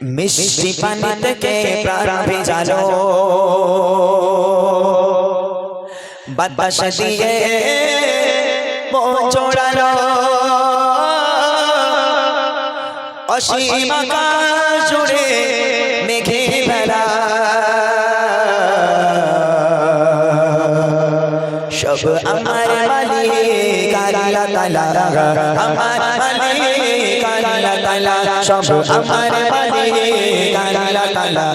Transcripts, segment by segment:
মিষ্টি পানি থেকে প্রাণ ভেজালো বাতাস দিয়ে জোড়ালো অসীম আকাশ জুড়ে মেঘে ভেলা সব আমার মালিক আল্লাহ তাআলা আমার মালিক তাআলা সব আমার মালিক আল্লাহ তাআলা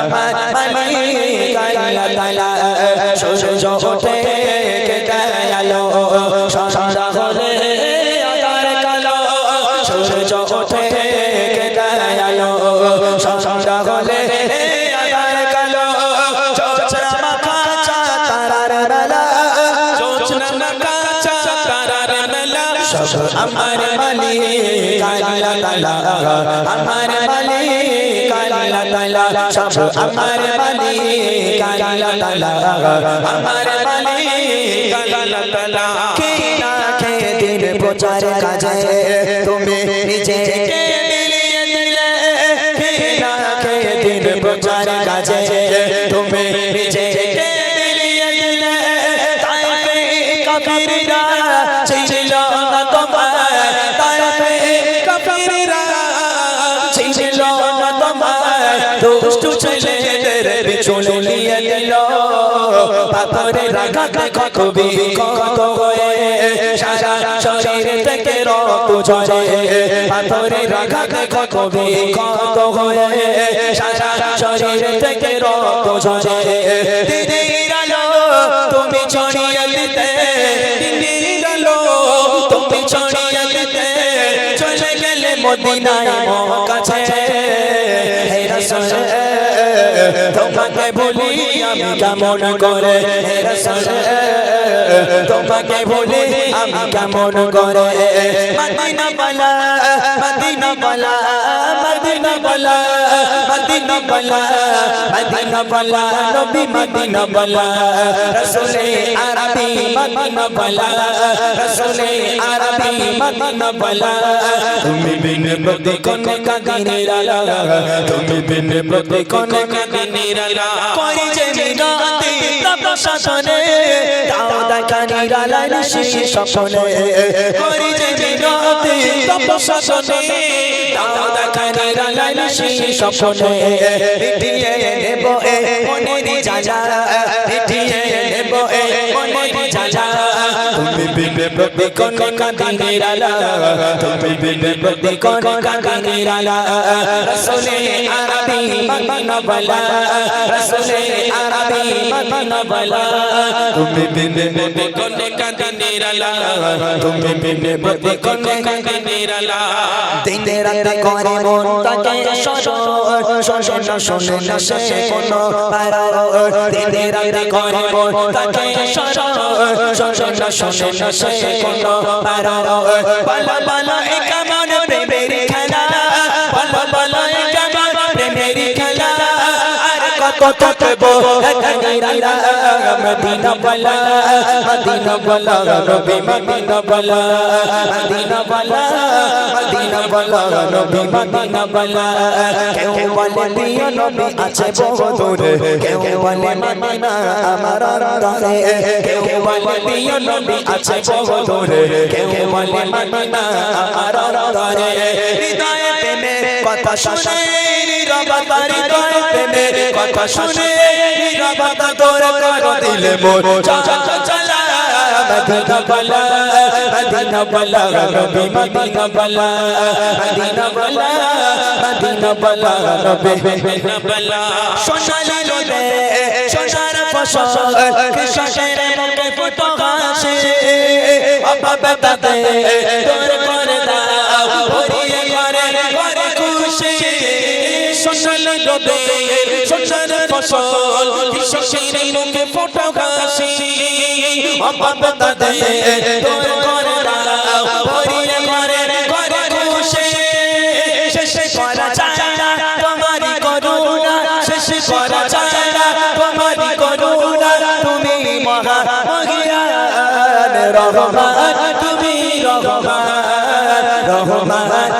আমার মালিক আল্লাহ তাআলা সূর্য ওঠে কেটে আলো সন্ধ্যা হলে আধার কালো, সূর্য ওঠে কেটে আলো সন্ধ্যা হলে আধার কালো চোচরা মাখা তারার বেলা জোছনা মাখা তারার মেলা সব আমার মালিক আল্লাহ তাআলা আমার মালিক আল্লাহ তাআলা সব আমার মালিক আল্লাহ তাআলা আমার মালিক আল্লাহ তাআলা প্রচার কাজে তুমি নিজেকে মিলিয়ে দিলে? কে না কে দিন প্রচার কাজে তুমি নিয়ে দিল। পাথরের আঘাতে কত বিকত হয়ে সারা শরীর থেকে রক্ত ঝরে। পাথরের আঘাতে কত বিকত হয়ে সারা শরীর থেকে রক্ত ঝরে। কাছে তোমাকে ভুলি আমি কেমন করে তোমাকে ভুলি আমি কেমন করে মদিনা বলা মদিনা বলা মদিনা বলা মদিনা বলা মদিনা বলা নবী মদিনা বলা রাসূলে আরবি মদিনা বলা রাসূলে আরবি মদিনা বলা তুমি বিন প্রতি কোন কাদিনের আলা তুমি বিন প্রতি কোন করি যে মিনাতি তব শাসনে তাও দেখা নিরালা নিশি স্বপ্নে করি যে মিনাতি তব শাসনে তাও দেখা নিরালা নিশি স্বপ্নে পিটিয়ে নেব এ মনের জাজা পিটিয়ে নেব এ মনের জাজা তুমি বিনে প্রতি কোন কাদিনের আলা তুমি বিনে প্রতি কোন কাদিনের আলা রসুলে আরবি মদিনা বলা রসুলে আরবি মদিনা বলা তুমি বিনে প্রতি কোন কাদিনের আলা তুমি বিনে প্রতি কোন কাদিনের আলা দিনে রাতে করে মন তাকে শোষণ শোনে না সে কোন পারা দিনে রাতে করে মন তাকে শোষণ শোনে না সে কোন পারা পালা পালা এ থাকব নিরালা মদিনা বলা মদিনা বলা নবী মদিনা বলা মদিনা বলা মদিনা বলা নবী মদিনা বলা কেউ বলে প্রিয় নবী আছে বহু দূরে কেউ বলে মদিনা আমার অন্তরে কেউ বলে প্রিয় নবী আছে বহু কথা শুনে নীরবতা হৃদয়ে প্রেমের কথা শুনে নীরবতা তোর কর দিলে মোর চলা মদিনা বলা মদিনা বলা নবী মদিনা বলা মদিনা বলা মদিনা বলা নবী মদিনা বলা সোনালি রোদে সোনার ফসল কৃষকের মুখে ফুটো হাসি অভাবে তাতে তোর করে দাও ভরিয়ে করে করে খুশি সোনালি রোদে সোনার ফসল, কৃষকের মুখে ফুটো হাসি অভাবে তাতে তোর করে ভরিয়ে করে করে খুশি শেষে করা যায় না, তোমারই করুণা। শেষ করা যায় না, তোমারই করুণা। তুমি মহা মহিয়ান, রহমান, তুমি রহমান রহমান।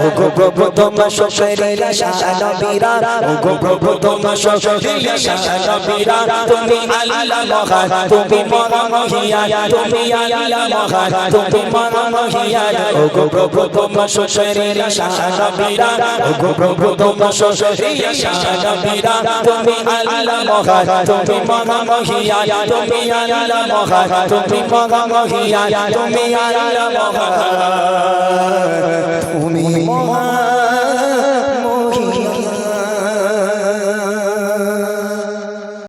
ও গো প্রভু তোমার শোষের শানবীরা ও গো প্রভু তোমার শোষের শানবীরা তুমি আল্লাহ মহান, তুমি মহামহিয়ান তুমি আল্লাহ মহান, তুমি মহামহিয়ান ও গো প্রভু তোমার শোষের শানবীরা ও গো প্রভু তোমার শোষের শানবীরা তুমি আল্লাহ মহান, তুমি মহামহিয়ান তুমি আল্লাহ মহান, তুমি মহামহিয়ান তুমি আল্লাহ মহান। তুমি মহান